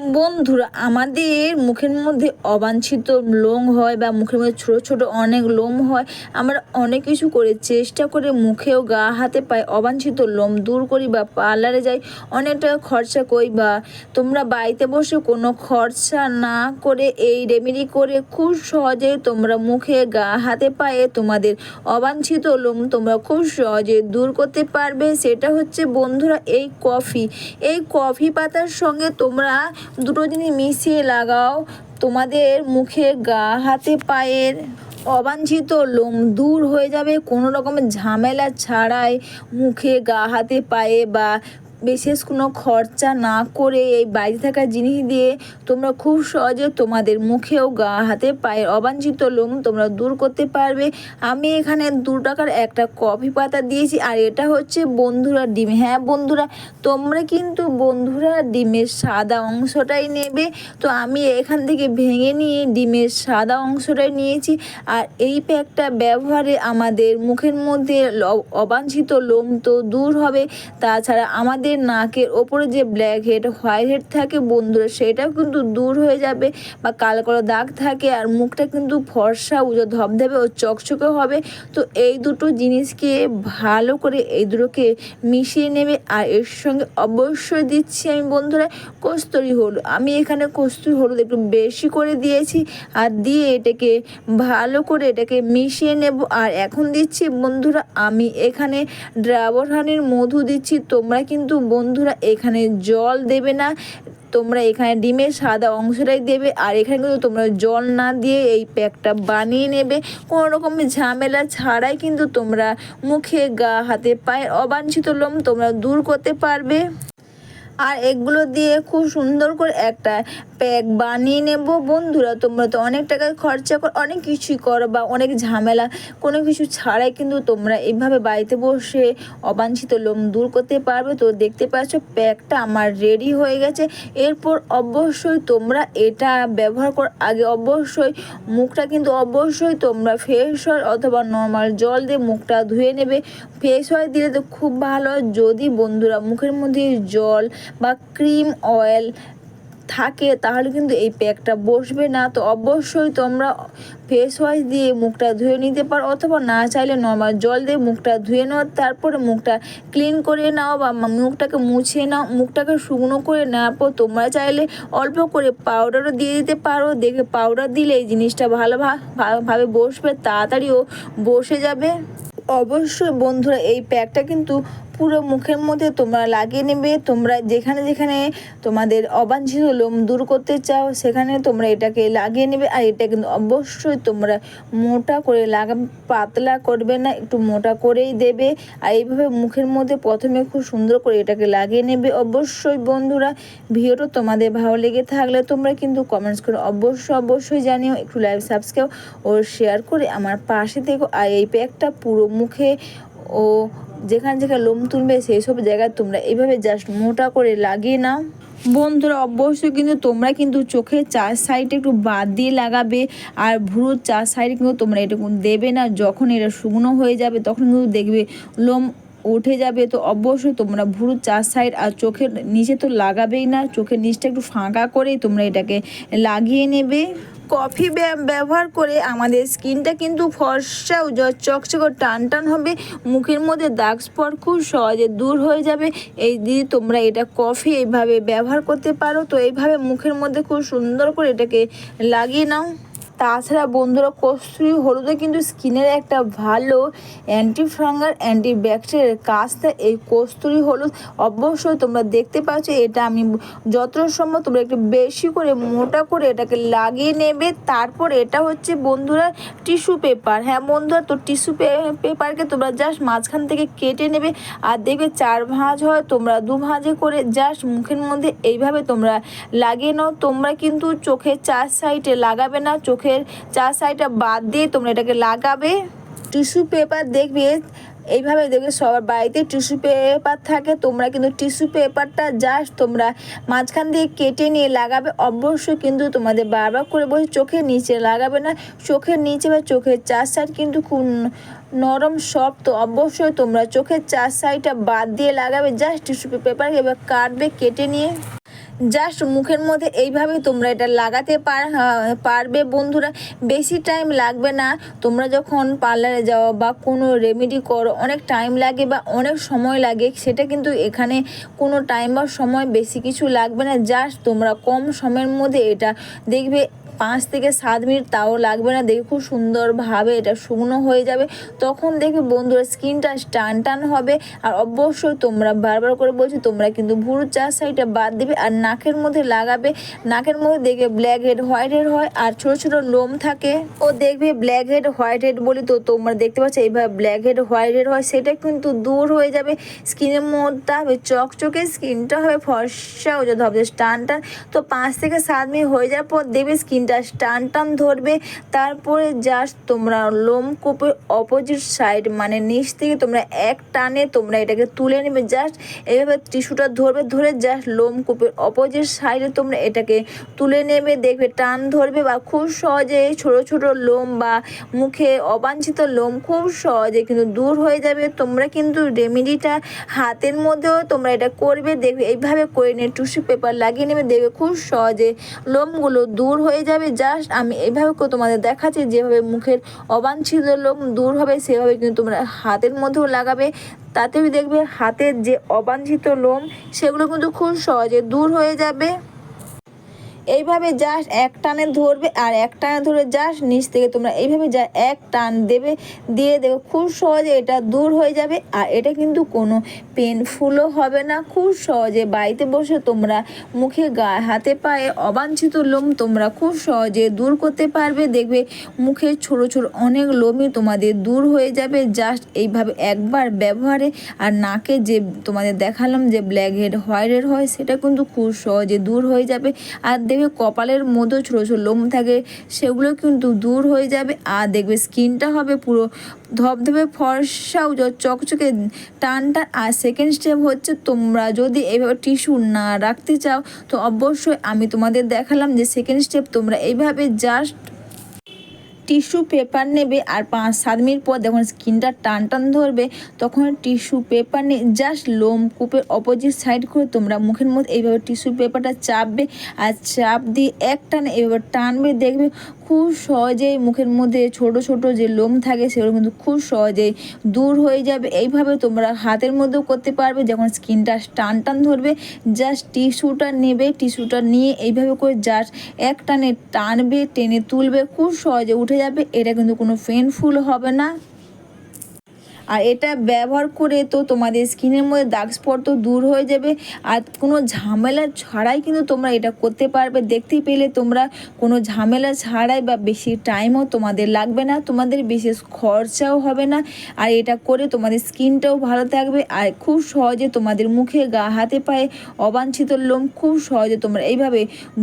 বন্ধুরা, আমাদের মুখের মধ্যে অবাঞ্ছিত লোম হয় বা মুখের মধ্যে ছোট ছোট অনেক লোম হয়, আমরা অনেক কিছু করে চেষ্টা করে মুখেও গা, হাতে পায়ে অবাঞ্ছিত লোম দূর করি বা পার্লারে যাই অনেক টাকা খরচা করি বা তোমরা বাড়িতে বসে কোনো খরচা না করে এই রেমেডি করে খুব সহজে তোমরা মুখে, গা, হাতে, পায়ে তোমাদের অবাঞ্ছিত লোম তোমরা খুব সহজে দূর করতে পারবে। সেটা হচ্ছে বন্ধুরা, এই কফি। এই কফি পাতার সঙ্গে তোমরা দুটো জিনিস মিশিয়ে লাগাও। তোমাদের মুখে গা, হাতে, পায়ের অবাঞ্ছিত লোম দূর হয়ে যাবে। কোনো রকমের ঝামেলা ছাড়াই মুখে গা, হাতে, পায়ে বা বিশেষ কোনো খরচা না করে এই বাইরে থাকা জিনিস দিয়ে তোমরা খুব সহজে তোমাদের মুখেও গা, হাতে পায়ের অবাঞ্ছিত লোম তোমরা দূর করতে পারবে। আমি এখানে দু টাকার একটা কফি পাতা দিয়েছি আর এটা হচ্ছে বন্ধুরা ডিম। হ্যাঁ বন্ধুরা, তোমরা কিন্তু বন্ধুরা ডিমের সাদা অংশটাই নেবে। তো আমি এখান থেকে ভেঙে নিয়ে ডিমের সাদা অংশটাই নিয়েছি। আর এই প্যাকটা ব্যবহারে আমাদের মুখের মধ্যে অবাঞ্ছিত লোম তো দূর হবে। তাছাড়া আমাদের নাকের ওপরে যে ব্ল্যাক হেড হোয়াইট হেড থাকে বন্ধুরা, সেটাও কিন্তু দূর হয়ে যাবে বা কালো কালো দাগ থাকে আর মুখটা কিন্তু ফর্সা, উজো ধবধবে ও চকচকে হবে। তো এই দুটো জিনিসকে ভালো করে এই দুটোকে মিশিয়ে নেবে আর এর সঙ্গে অবশ্যই দিচ্ছি আমি বন্ধুরা কস্তুরি হলুদ। আমি এখানে কস্তুরি হলুদ একটু বেশি করে দিয়েছি আর দিয়ে এটাকে ভালো করে এটাকে মিশিয়ে নেব। আর এখন দিচ্ছি বন্ধুরা আমি এখানে ড্রাবর হানির মধু দিচ্ছি, তোমরা কিন্তু বন্ধুরা এখানে জল দেবে না, তোমরা এখানে ডিমের সাদা অংশটাই দেবে, আর এখানে কিন্তু তোমরা জল না দিয়ে এই প্যাকটা বানিয়ে নেবে। কোনো রকম ঝামেলা ছাড়াই কিন্তু তোমরা মুখে, গা, হাতে পায়ে অবাঞ্ছিত লোম তোমরা দূর করতে পারবে। আর এগুলো দিয়ে খুব সুন্দর করে একটা প্যাক বানিয়ে নেব। বন্ধুরা, তোমরা তো অনেক টাকা খরচা কর, অনেক কিছুই করো বা অনেক ঝামেলা, কোনো কিছু ছাড়াই কিন্তু তোমরা এইভাবে বাড়িতে বসে অবাঞ্ছিত লোম দূর করতে পারবে। তো দেখতে পাচ্ছ প্যাকটা আমার রেডি হয়ে গেছে। এরপর অবশ্যই তোমরা এটা ব্যবহার করার আগে অবশ্যই মুখটা কিন্তু অবশ্যই তোমরা ফেস অথবা নর্মাল জল দিয়ে মুখটা ধুয়ে নেবে। ফেস ওয়াশ দিলে তো খুব ভালো। যদি বন্ধুরা মুখের মধ্যে জল বা ক্রিম অয়েল থাকে, তাহলে কিন্তু এই প্যাকটা বসবে না। তো অবশ্যই তোমরা ফেস ওয়াশ দিয়ে মুখটা ধুয়ে নিতে পারো, অথবা না চাইলে নর্মাল জল দিয়ে মুখটা ধুয়ে নাও, তারপরে মুখটা ক্লিন করে নাও বা মুখটাকে মুছে নাও, মুখটাকে শুকনো করে নেওয়ার পর তোমরা চাইলে অল্প করে পাউডারও দিয়ে দিতে পারো। দেখে পাউডার দিলে এই জিনিসটা ভালোভাবে বসবে, তাড়াতাড়িও বসে যাবে। অবশ্যই বন্ধুরা এই প্যাকটা কিন্তু পুরো মুখের মধ্যে তোমরা লাগিয়ে নেবে। তোমরা যেখানে যেখানে তোমাদের অবাঞ্ছিত লোম দূর করতে চাও, সেখানে তোমরা এটাকে লাগিয়ে নেবে। আর এটা কিন্তু অবশ্যই তোমরা মোটা করে লাগা, পাতলা করবে না, একটু মোটা করেই দেবে। আর এইভাবে মুখের মধ্যে প্রথমে খুব সুন্দর করে এটাকে লাগিয়ে নেবে। অবশ্যই বন্ধুরা, ভিডিওটা তোমাদের ভালো লেগে থাকলে তোমরা কিন্তু কমেন্টস করে অবশ্যই অবশ্যই জানিও। একটু লাইভ সাবস্ক্রাইব ও শেয়ার করে আমার পাশে থেকো। আর এই প্যাকটা পুরো মুখে ও যেখানে যেখানে লোম তুলবে সেই সব জায়গায় তোমরা এভাবে জাস্ট মোটা করে লাগিয়ে নাও। বন্ধুরা, অবশ্যই কিন্তু তোমরা কিন্তু চোখের চার সাইডে একটু বাদ দিয়ে লাগাবে, আর ভুরুর চার সাইডে কিন্তু তোমরা এটা দেবে না। যখন এটা শুকনো হয়ে যাবে, তখন কিন্তু দেখবে লোম উঠে যাবে। তো অবশ্যই তোমরা ভুরুর চার সাইড আর চোখের নিচে তো লাগাবেই না। চোখের নিচটা একটু ফাঁকা করেই তোমরা এটাকে লাগিয়ে নেবে। কফি ব্যায়াম ব্যবহার করে আমাদের স্কিনটা কিন্তু ফর্সা, উজ্জ্বল, চকচক টান টান হবে। মুখের মধ্যে দাগ স্পট খুব সহজে দূর হয়ে যাবে। এই দিয়ে তোমরা এটা কফি এইভাবে ব্যবহার করতে পারো। তো এইভাবে মুখের মধ্যে খুব সুন্দর করে এটাকে লাগিয়ে নাও। তাছাড়া বন্ধুরা, কস্তুরি হলুদে কিন্তু স্কিনের একটা ভালো অ্যান্টি ফাঙ্গার অ্যান্টি ব্যাকটেরিয়ার কাজ। দেয় এই কস্তুরি হলুদ অবশ্যই তোমরা দেখতে পাচ্ছ, এটা আমি যত সম্ভব তোমরা একটু বেশি করে, মোটা করে এটাকে লাগিয়ে নেবে। তারপর এটা হচ্ছে বন্ধুরা টিস্যু পেপার। হ্যাঁ বন্ধুরা, তো টিস্যু পেপারকে তোমরা জাস্ট মাঝখান থেকে কেটে নেবে আর দেখবে চার ভাঁজ হয়, তোমরা দু ভাঁজে করে জাস্ট মুখের মধ্যে এইভাবে তোমরা লাগিয়ে নাও। তোমরা কিন্তু চোখের চার সাইডে লাগাবে না চোখের চার সাইডটা বাদ দিয়ে তোমরা এটাকে লাগাবে। টিস্যু পেপার দেখবে, এইভাবে দেখবে সবার বাড়িতে টিস্যু পেপার থাকে। তোমরা কিন্তু টিস্যু পেপারটা জাস্ট তোমরা মাঝখান দিয়ে কেটে নিয়ে লাগাবে। অবশ্যই কিন্তু তোমাদের বারবার করে বসে চোখের নিচে লাগাবে না। চোখের নিচে বা চোখের চার সাইড কিন্তু খুব নরম সফট তো অবশ্যই তোমরা চোখের চার সাইডটা বাদ দিয়ে লাগাবে। জাস্ট টিস্যু পেপার এবার কাটবে, কেটে নিয়ে। জাস্ট মুখের মধ্যে এইভাবে তোমরা এটা লাগাতে পার পারবে বন্ধুরা। বেশি টাইম লাগবে না। তোমরা যখন পার্লারে যাও বা কোনো রেমেডি করো, অনেক টাইম লাগে বা অনেক সময় লাগে, সেটা কিন্তু এখানে কোনো টাইম বা সময় বেশি কিছু লাগবে না। জাস্ট তোমরা কম সময়ের মধ্যে এটা দেখবে। পাঁচ থেকে সাত মিনিট তাও লাগবে না। দেখে খুব সুন্দরভাবে এটা শুকনো হয়ে যাবে। তখন দেখবে বন্ধুরা স্কিনটা টান টান হবে। আর অবশ্যই তোমরা বারবার করে বলছি, তোমরা কিন্তু ভুরু চার সাইডটা বাদ দিবে আর নাকের মধ্যে লাগাবে। নাকের মধ্যে দেখবে ব্ল্যাক হেড হোয়াইট হেড হয় আর ছোট ছোট লোম থাকে। ও দেখবে ব্ল্যাক হেড হোয়াইট হেড বলি তো তোমরা দেখতে পাচ্ছ, এইভাবে ব্ল্যাক হেড হোয়াইট হেড হয়। সেটা কিন্তু দূর হয়ে যাবে। স্কিনের মধ্যে হবে, চকচকে স্কিনটা হবে, ফর্সা ও যদি হবে টান টান। তো পাঁচ থেকে সাত মিনিট হয়ে যাওয়ার পর দেখবে স্কিনটা টান টান ধরবে, তারপরে জাস্ট তোমরা লোম কূপের অপোজিট সাইড মানে নিচ থেকে তোমরা এক টানে তোমরা এটাকে তুলে নেবে জাস্ট এইভাবে টিস্যুটা ধরবে, ধরে জাস্ট লোম কূপের অপোজিট সাইডে তোমরা এটাকে তুলে নেবে, দেখবে টান ধরবে বা খুব সহজে ছোট ছোট লোম বা মুখে অবাঞ্ছিত লোম খুব সহজে কিন্তু দূর হয়ে যাবে। তোমরা কিন্তু রেমেডিটা হাতের মধ্যেও তোমরা এটা করবে, দেখবে এইভাবে করে নিয়ে টিস্যু পেপার লাগিয়ে নেবে, দেখবে খুব সহজে লোমগুলো দূর হয়ে যাবে। জাস্ট আমি এইভাবে তোমাদের দেখাচ্ছি, যেভাবে মুখের অবাঞ্ছিত লোম দূর হবে, সেভাবে কিন্তু তোমরা হাতের মধ্যেও লাগাবে। তাতেও দেখবে হাতের যে অবাঞ্ছিত লোম, সেগুলো কিন্তু খুব সহজে দূর হয়ে যাবে। এইভাবে জাস্ট এক টানে ধরবে আর এক টানে ধরে জাস্ট নিচ থেকে তোমরা এইভাবে যা, এক টান দেবে, দিয়ে দেবে খুব সহজে এটা দূর হয়ে যাবে আর এটা কিন্তু কোনো পেনফুলও হবে না। খুব সহজে বাড়িতে বসে তোমরা মুখে গা, হাতে পায়ে অবাঞ্ছিত লোম তোমরা খুব সহজে দূর করতে পারবে। দেখবে মুখে ছোট ছোট অনেক লোমই তোমাদের দূর হয়ে যাবে। জাস্ট এইভাবে একবার ব্যবহারে আর নাকে যে তোমাদের দেখালাম যে ব্ল্যাক হেড হোয়াইট হেড হয়, সেটা কিন্তু খুব সহজে দূর হয়ে যাবে। আর দেখবে কপালের মধ্যে ছোটো ছোটো লোম থাকে, সেগুলো কিন্তু দূর হয়ে যাবে আর দেখবে স্কিনটা হবে পুরো ধপধপে ফর্সাও চকচকে টানটা টান। আর সেকেন্ড স্টেপ হচ্ছে তোমরা যদি এভাবে টিস্যু না রাখতে চাও, তো অবশ্যই আমি তোমাদের দেখালাম যে সেকেন্ড স্টেপ তোমরা এইভাবে জাস্ট টিস্যু পেপার নেবে আর পাঁচ সাত মিনিট পর যখন স্কিনটা টান টান ধরবে, তখন টিস্যু পেপার নিয়ে জাস্ট লোম কূপের অপোজিট সাইড করে তোমরা মুখের মধ্যে এইভাবে টিস্যু পেপারটা চাপবে আর চাপ দিয়ে এক টানে এইভাবে টানবে, দেখবে খুব সহজেই মুখের মধ্যে ছোট ছোট যে লোম থাকে সেগুলো কিন্তু খুব সহজেই দূর হয়ে যাবে। এইভাবে তোমরা হাতের মধ্যেও করতে পারবে, যখন স্কিনটা টান টান ধরবে জাস্ট টিস্যুটা নেবে, টিস্যুটা নিয়ে এইভাবে করে জাস্ট এক টানে টানবে, টেনে তুলবে, খুব সহজে উঠে যাবে এটা কিন্তু কোনো পেনফুল হবে না। আর এটা ব্যবহার করে তো তোমাদের স্কিনের মধ্যে দাগ স্পট তো দূর হয়ে যাবে। আর কোনো ঝামেলা ছাড়াই কিন্তু তোমরা এটা করতে পারবে। দেখতে পেলে তোমরা কোনো ঝামেলা ছাড়াই বা বেশি টাইমও তোমাদের লাগবে না, তোমাদের বিশেষ খরচাও হবে না। আর এটা করে তোমাদের স্কিনটাও ভালো থাকবে। আর খুব সহজে তোমাদের মুখে গা, হাতে পায়ে অবাঞ্ছিত লোম খুব সহজে তোমরা এইভাবে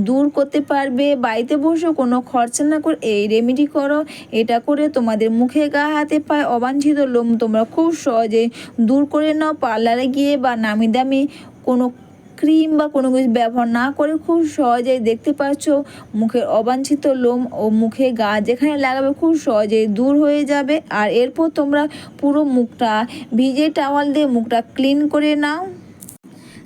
দূর করতে পারবে। বাড়িতে বসেও কোনো খরচা না করে এই রেমেডি করো। এটা করে তোমাদের মুখে গা, হাতে পায়ে অবাঞ্ছিত লোম তোমরা খুব সহজে দূর করে নাও পার্লারে গিয়ে বা নামি দামি কোনো ক্রিম বা কোনো কিছু ব্যবহার না করে খুব সহজেই দেখতে পাচ্ছ মুখের অবাঞ্ছিত লোম ও মুখে গা যেখানে লাগাবে খুব সহজেই দূর হয়ে যাবে। আর এরপর তোমরা পুরো মুখটা ভিজে টাওয়াল দিয়ে মুখটা ক্লিন করে নাও।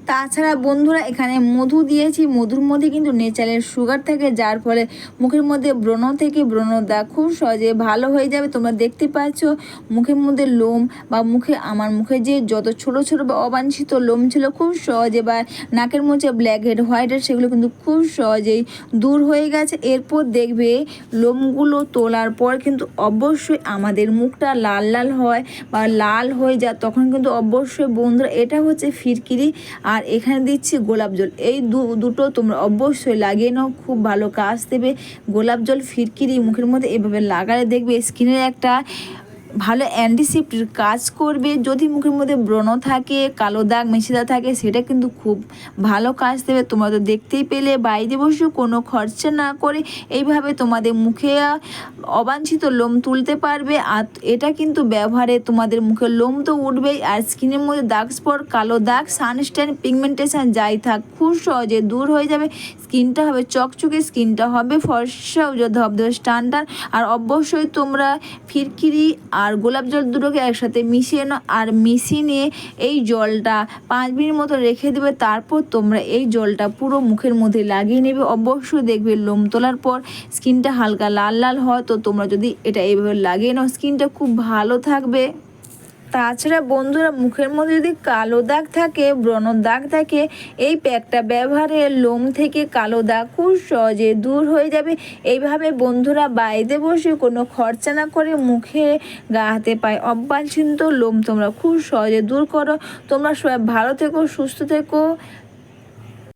তাছাড়া বন্ধুরা, এখানে মধু দিয়েছি। মধুর মধ্যে কিন্তু নেচারের সুগার থাকে, যার ফলে মুখের মধ্যে ব্রণ থেকে ব্রণ দাগ খুব সহজে ভালো হয়ে যাবে। তোমরা দেখতে পাচ্ছ, মুখের মধ্যে লোম বা মুখে, আমার মুখে যে যত ছোট ছোট বা অবাঞ্ছিত লোম ছিল, খুব সহজে বা নাকের মধ্যে ব্ল্যাক হেড হোয়াইট হেড সেগুলো কিন্তু খুব সহজেই দূর হয়ে গেছে। এরপর দেখবে, লোমগুলো তোলার পর কিন্তু অবশ্যই আমাদের মুখটা লাল লাল হয় বা লাল হয়ে যায়, তখন কিন্তু অবশ্যই বন্ধুরা, এটা হচ্ছে ফিরকিরি। আর এখানে দিচ্ছি গোলাপ জল। এই দুটো তোমরা অবশ্যই লাগিয়ে নাও, খুব ভালো কাজ দেবে। গোলাপ জল ফিরকিরি মুখের মধ্যে এভাবে লাগালে দেখবে স্কিনের একটা ভালো অ্যান্টিসেপ্টির কাজ করবে, যদি মুখের মধ্যে ব্রণ থাকে, কালো দাগ মেশিদা থাকে, সেটা কিন্তু খুব ভালো কাজ দেবে। তোমরা তো দেখতেই পেলে, বাইরে বসে কোনো খরচা না করে এইভাবে তোমাদের মুখে অবাঞ্ছিত লোম তুলতে পারবে। আর এটা কিন্তু ব্যবহারে তোমাদের মুখে লোম তো উঠবেই, আর স্কিনের মধ্যে দাগ স্পট কালো দাগ সানস্ট্যান পিগমেন্টেশন যাই থাক, খুব সহজে দূর হয়ে যাবে। স্কিনটা হবে চকচকে স্কিনটা হবে ফর্সা ধবধবে টান টান আর অবশ্যই তোমরা ফিরকিরি আর গোলাপ জল দুটোকে একসাথে মিশিয়ে নাও আর মিশিয়ে নিয়ে এই জলটা পাঁচ মিনিট মতো রেখে দেবে। তারপর তোমরা এই জলটা পুরো মুখের মধ্যে লাগিয়ে নেবে। অবশ্যই দেখবে লোম তোলার পর স্কিনটা হালকা লাল লাল হয়। তো তোমরা যদি এটা এইভাবে লাগিয়ে নাও, স্কিনটা খুব ভালো থাকবে। তাছাড়া বন্ধুরা, মুখের মধ্যে যদি কালো দাগ থাকে, ব্রণ দাগ থাকে, এই প্যাকটা ব্যবহারে লোম থেকে কালো দাগ খুব সহজে দূর হয়ে যাবে। এইভাবে বন্ধুরা বাইরে বসে কোনো খরচা না করে মুখে গা হাতে পায়ে অবাঞ্ছিত লোম তোমরা খুব সহজে দূর করো। তোমরা সবাই ভালো থেকো, সুস্থ থেকো।